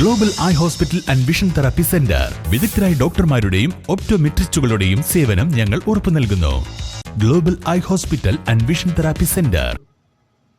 Global eye hospital and vision therapy centre വിദഗ്ധരായ ഡോക്ടർമാരുടെയും ഒപ്റ്റോമെട്രിസ്റ്റുകളുടെയും സേവനം ഞങ്ങൾ ഉറപ്പു നൽകുന്നു. Global eye hospital and vision therapy centre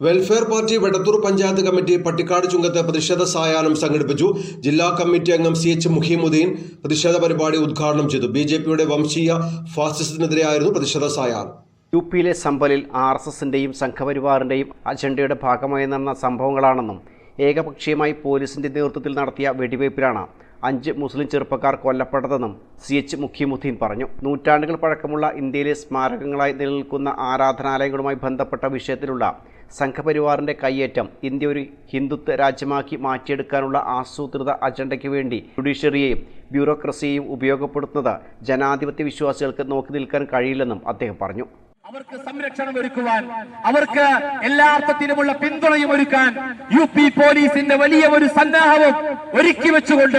welfare party Vettathur panchayat committee Pattikkad ചുങ്കത്ത് പ്രതിഷേധ സായാഹ്നം സംഘടിപ്പിച്ചു. ജില്ലാ കമ്മിറ്റി അംഗം സി എച്ച് മുഹീമുദ്ദീൻ പ്രതിഷേധ പരിപാടി ഉദ്ഘാടനം ചെയ്തു. ബി ജെ പിയുടെ വംശീയ ഫാസിസത്തിനെതിരെയായിരുന്നു പ്രതിഷേധ സായാഹ്നം. യു പിയിലെ സമ്പലിൽ ആർ എസ് എസിന്റെയും സംഘപരിവാറിന്റെയും അജണ്ടയുടെ ഭാഗമായി നടന്ന സംഭവങ്ങളാണെന്നും ഏകപക്ഷീയമായി പോലീസിന്റെ നേതൃത്വത്തിൽ നടത്തിയ വെടിവയ്പ്പിലാണ് അഞ്ച് മുസ്ലിം ചെറുപ്പക്കാർ കൊല്ലപ്പെട്ടതെന്നും സി എച്ച് മുഖ്യമുദ്ദീൻ പറഞ്ഞു. നൂറ്റാണ്ടുകൾ പഴക്കമുള്ള ഇന്ത്യയിലെ സ്മാരകങ്ങളായി നിലനിൽക്കുന്ന ആരാധനാലയങ്ങളുമായി ബന്ധപ്പെട്ട വിഷയത്തിലുള്ള സംഘപരിവാറിന്റെ കയ്യേറ്റം ഇന്ത്യ ഒരു ഹിന്ദുത്വ രാജ്യമാക്കി മാറ്റിയെടുക്കാനുള്ള ആസൂത്രിത അജണ്ടയ്ക്ക് വേണ്ടി ജുഡീഷ്യറിയെയും ബ്യൂറോക്രസിയെയും ഉപയോഗപ്പെടുത്തുന്നത് ജനാധിപത്യ വിശ്വാസികൾക്ക് നോക്കി നിൽക്കാൻ കഴിയില്ലെന്നും അദ്ദേഹം പറഞ്ഞു. അവർക്ക് സംരക്ഷണം ഒരുക്കുവാൻ അവർക്ക് എല്ലാ അർത്ഥത്തിലുമുള്ള പിന്തുണയും ഒരുക്കാൻ യു പി പോലീസിന്റെ വലിയ ഒരു സന്നാഹവും ഒരുക്കി വെച്ചുകൊണ്ട്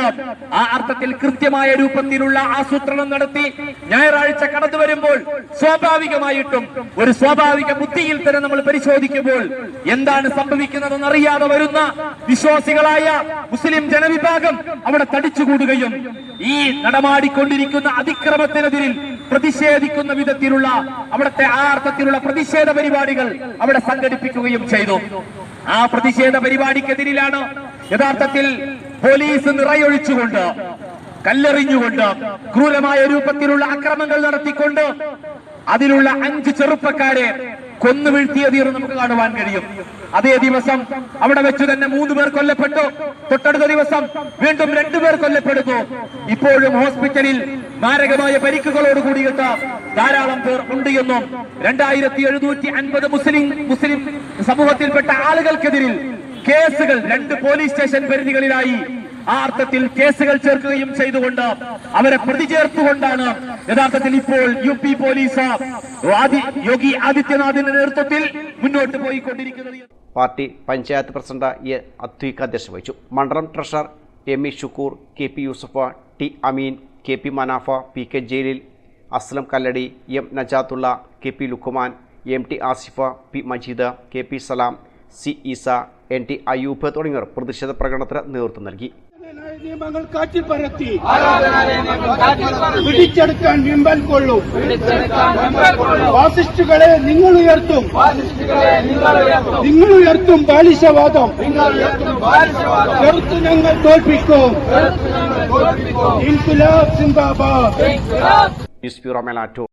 ആ അർത്ഥത്തിൽ കൃത്യമായ രൂപത്തിലുള്ള ആസൂത്രണം നടത്തി ഞായറാഴ്ച കടന്നു വരുമ്പോൾ സ്വാഭാവികമായിട്ടും ഒരു സ്വാഭാവിക ബുദ്ധിയിൽ തന്നെ നമ്മൾ പരിശോധിക്കുമ്പോൾ എന്താണ് സംഭവിക്കുന്നതെന്ന് അറിയാതെ വരുന്ന വിശ്വാസികളായ മുസ്ലിം ജനവിഭാഗം അവിടെ തടിച്ചുകൂടുകയും ഈ നടമാടിക്കൊണ്ടിരിക്കുന്ന അതിക്രമത്തിനെതിരിൽ പ്രതിഷേധിക്കുന്ന വിധത്തിലുള്ള അവിടുത്തെ ആ അർത്ഥത്തിലുള്ള പ്രതിഷേധ പരിപാടികൾ അവിടെ സംഘടിപ്പിക്കുകയും ചെയ്തു. ആ പ്രതിഷേധ പരിപാടിക്കെതിരിലാണ് യഥാർത്ഥത്തിൽ പോലീസ് നിറയൊഴിച്ചുകൊണ്ട് കല്ലെറിഞ്ഞുകൊണ്ട് ക്രൂരമായ രൂപത്തിലുള്ള അക്രമങ്ങൾ നടത്തിക്കൊണ്ട് അതിലുള്ള അഞ്ച് ചെറുപ്പക്കാരെ കൊന്നു വീഴ്ത്തിയതീർ നമുക്ക് കാണുവാൻ കഴിയും. അതേ ദിവസം അവിടെ വെച്ച് തന്നെ മൂന്ന് പേർ കൊല്ലപ്പെട്ടു. തൊട്ടടുത്ത ദിവസം വീണ്ടും രണ്ടുപേർ കൊല്ലപ്പെടുന്നു. ഇപ്പോഴും ഹോസ്പിറ്റലിൽ മാരകമായ പരിക്കുകളോട് കൂടിയിട്ട് ധാരാളം പേർ ഉണ്ട് എന്നും രണ്ടായിരത്തി എഴുന്നൂറ്റി അൻപത് മുസ്ലിം മുസ്ലിം സമൂഹത്തിൽപ്പെട്ട ആളുകൾക്കെതിരിൽ കേസുകൾ രണ്ട് പോലീസ് സ്റ്റേഷൻ പരിധികളിലായി. ആ അർത്ഥത്തിൽ കേസുകൾ ചേർക്കുകയും ചെയ്തുകൊണ്ട് അവരെ പ്രതി ചേർത്തുകൊണ്ടാണ് യഥാർത്ഥത്തിൽ ഇപ്പോൾ യു പി പോലീസ് യോഗി ആദിത്യനാഥിന്റെ നേതൃത്വത്തിൽ മുന്നോട്ട് പോയിക്കൊണ്ടിരിക്കുന്നത് party panchayat president A Adheeq അധ്യക്ഷത വഹിച്ചു. മണ്ഡലം treasurer M E Shukkoor K P Yusafa T Ameen K P Manafa P K Jaleel Aslam Kalladi M Najathulla K P Lukkuman M T Asifa P Majeed K P Salam C Eesa N T Ayyub തുടങ്ങിയവർ പ്രതിഷേധ പ്രകടനത്തിന് നേതൃത്വം നൽകി. നിയമങ്ങൾ കാറ്റിപ്പരത്തി പിടിച്ചെടുക്കാൻ വിമ്പൽ കൊള്ളും. ഫാസിസ്റ്റുകളെ നിങ്ങൾ ഉയർത്തും. നിങ്ങൾ ഉയർത്തും. ബാലിശവാദം. ചെറുത്ത് ഞങ്ങൾ തോൽപ്പിക്കും. ഇൻകുലാബ് സിന്ദാബാദ്. di Melado